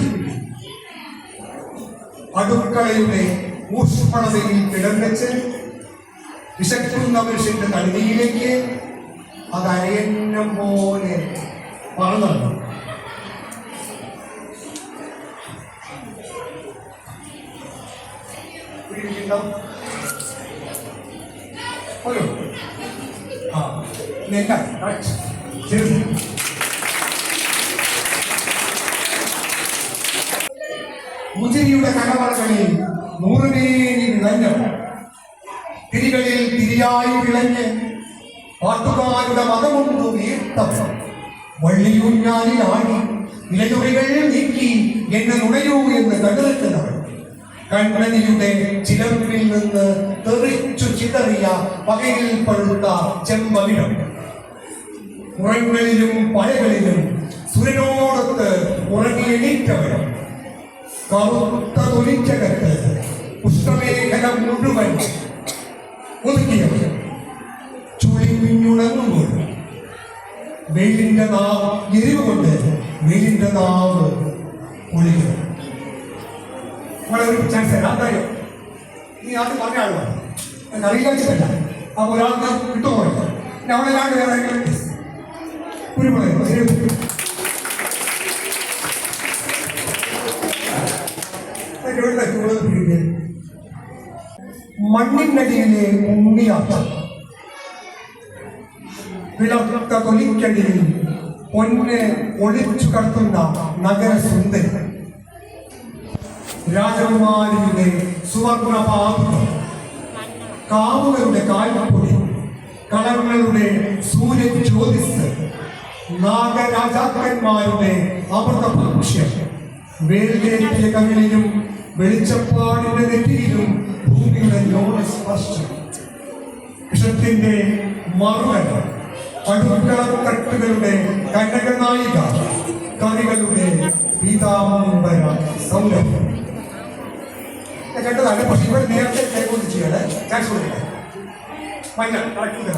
വിട്ടുകിട്ടി അടുക്കളയുടെ ഊഷ്മളതയിൽ കിടന്നച്ച് വിശക്കുന്ന മനുഷ്യന്റെ കഴുതിയിലേക്ക് അത് അരയന്നം പോലെ പറന്നു ഹലോ ആ നെല്ല മുജിരിയുടെ കടവറകളിൽ നൂറുപേരി വിളഞ്ഞു തിരികളിൽ തിരിയായി വിളഞ്ഞ് പാട്ടുകാരുടെ മതമുണ്ട് നീർത്തം വീർത്തം വള്ളിയൂഞ്ഞാലിലാടി ഇലതുറികൾ നീക്കി എന്നെ നുണയൂ എന്ന് കണ്ടെത്തുന്നവൾ കണ്ണനിയുടെ ചിലമ്പിൽ നിന്ന് തെറിച്ചു ചിതറിയ പകയിൽ പഴുത്ത ചെമ്പവിടം ഉറങ്ങളിലും പഴകളിലും സുരനോടൊത്ത് ഉറങ്ങി എണീറ്റവരും കറുത്ത തൊലിച്ചകത്ത് പുഷ്പമേഖല മുഴുവൻ ഒതുക്കിയവർ. ചുളിഞ്ഞുണങ്ങുമ്പോൾ വെയിലിന്റെ നാവ് എരിവ് കൊണ്ട് വെയിലിന്റെ നാവ് ഒളിക്കും. നമ്മളെ ഒരു ചാൻസ് തരാം. നീ അത് പറഞ്ഞ ആളുമാണ് അറിയില്ല വെച്ചിട്ടല്ല അപ്പൊ ഒരാൾക്ക് കിട്ടുമോ? അവിടെ രണ്ട് വേറെ ശരി ചൂട് പിടിക്കുക മണ്ണിനടിയിലെ ഉണ്ണിയാട്ടം. വിളർത്ത തൊലിക്കടിയിൽ പൊന്നെ ഒളിച്ചു കടത്തുന്ന നഗരസുന്ദരി. രാജകുമാരിയുടെ സുവർണ കാവുകളുടെ കാൽപ്പൊടി. കളങ്ങളുടെ സൂര്യ ജ്യോതിസ് നാഗരാജാക്കന്മാരുടെ അമൃതഭക്ഷ്യം. വേലിയേറ്റിയ കവിളിലും വെളിച്ചപ്പാടിന്റെ നെറ്റിയിലും ഭൂമിയുടെ ലോണ സ്പർശം വിഷത്തിന്റെ മറുകര അടുക്കളത്തട്ടുകളുടെ കനകനായിക കവികളുടെ പീതാംബര സൗരഭ്യം ഞാൻ കണ്ടതാണ് പക്ഷെ ഇവർ നേരത്തെ കൈകൊണ്ട് ചെയ്യാണ് കൊടുക്കട്ടെ മഞ്ഞ മഞ്ഞ.